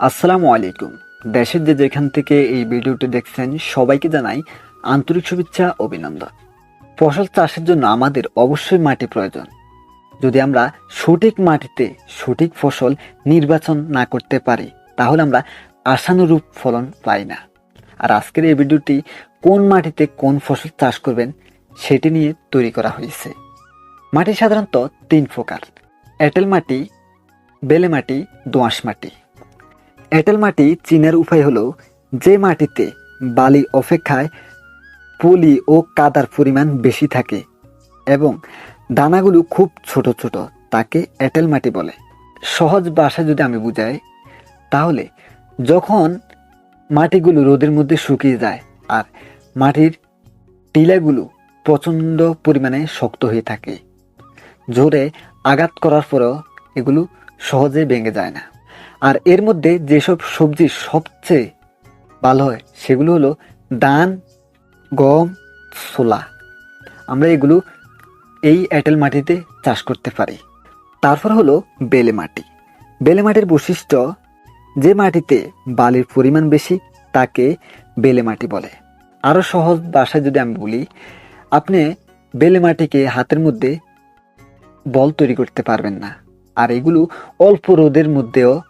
আসসালামু আলাইকুম। দেশের যে যেখান থেকে এই ভিডিওটি দেখছেন, সবাইকে জানাই আন্তরিক শুভেচ্ছা, অভিনন্দন। ফসল চাষের জন্য আমাদের অবশ্যই মাটি প্রয়োজন। যদি আমরা সঠিক মাটিতে সঠিক ফসল নির্বাচন না করতে পারি, তাহলে আমরা আশানুরূপ ফলন পাই না। আর আজকের এই ভিডিওটি কোন মাটিতে কোন ফসল চাষ করবেন, সেটি নিয়ে তৈরি করা হয়েছে। মাটি সাধারণত তিন প্রকার। এঁটেল মাটি, বেলে মাটি দোআঁশ মাটি। এঁটেল মাটি চিনার উপায় হলো যে মাটিতে বালি অপেক্ষায় পলি ও কাদার পরিমাণ বেশি থাকে এবং দানাগুলো খুব ছোট ছোট তাকে এঁটেল মাটি বলে। সহজ ভাষায় যদি আমি বুঝাই, তাহলে যখন মাটিগুলো রোদের মধ্যে শুকিয়ে যায় আর মাটির টিলাগুলো প্রচণ্ড পরিমাণে শক্ত হয়ে থাকে, জোরে আঘাত করার পরেও এগুলো সহজে ভেঙে যায় না। আর এর মধ্যে যেসব সবজি সবচেয়ে ভালো হয়, সেগুলো হলো ধান, গম, ছোলা। আমরা এগুলো এই এঁটেল মাটিতে চাষ করতে পারি। তারপর হলো বেলে মাটি। বেলে মাটির বৈশিষ্ট্য, যে মাটিতে বালির পরিমাণ বেশি, তাকে বেলে মাটি বলে। আরও সহজ ভাষায় যদি আমি বলি, আপনি বেলে মাটিকে হাতের মধ্যে বল তৈরি করতে পারবেন না। আর এগুলো অল্প রোদের মধ্যেও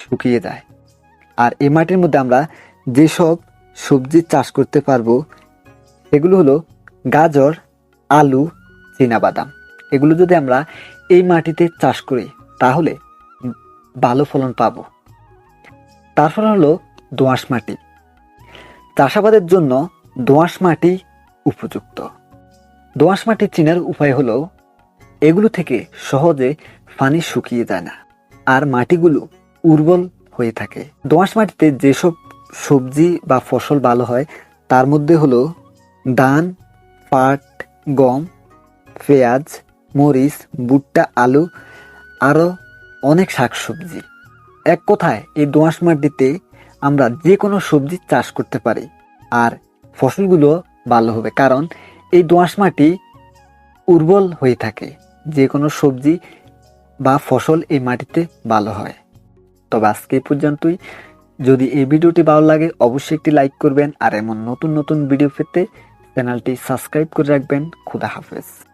শুকিয়ে যায়। আর এই মাটির মধ্যে আমরা যেসব সবজি চাষ করতে পারব এগুলো হলো গাজর, আলু বাদাম এগুলো যদি আমরা এই মাটিতে চাষ করি, তাহলে ভালো ফলন পাবো। তারপর হলো দোআঁশ মাটি। চাষাবাদের জন্য দোআঁশ মাটি উপযুক্ত। দোআঁশ মাটি চিনার উপায় হলো, এগুলো থেকে সহজে পানি শুকিয়ে যায় না। আর মাটিগুলো উর্বর হয়ে থাকে। দোআঁশ মাটিতে যেসব সবজি বা ফসল ভালো হয়, তার মধ্যে হলো ধান, পাট, গম, পেঁয়াজ, মরিচ, ভুট্টা, আলু, আরও অনেক শাকসবজি। এক কথায়, এই দোআঁশ মাটিতে আমরা যে কোনো সবজি চাষ করতে পারি আর ফসলগুলো ভালো হবে, কারণ এই দোআঁশ মাটি উর্বর হয়ে থাকে। যে কোনো সবজি বা ফসল এই মাটিতে ভালো হয়। তবে আজকে এই পর্যন্তই। যদি এই ভিডিওটি ভালো লাগে, অবশ্যই একটি লাইক করবেন, আর এমন নতুন নতুন ভিডিও পেতে চ্যানেলটি সাবস্ক্রাইব করে রাখবেন। খুদা হাফেজ।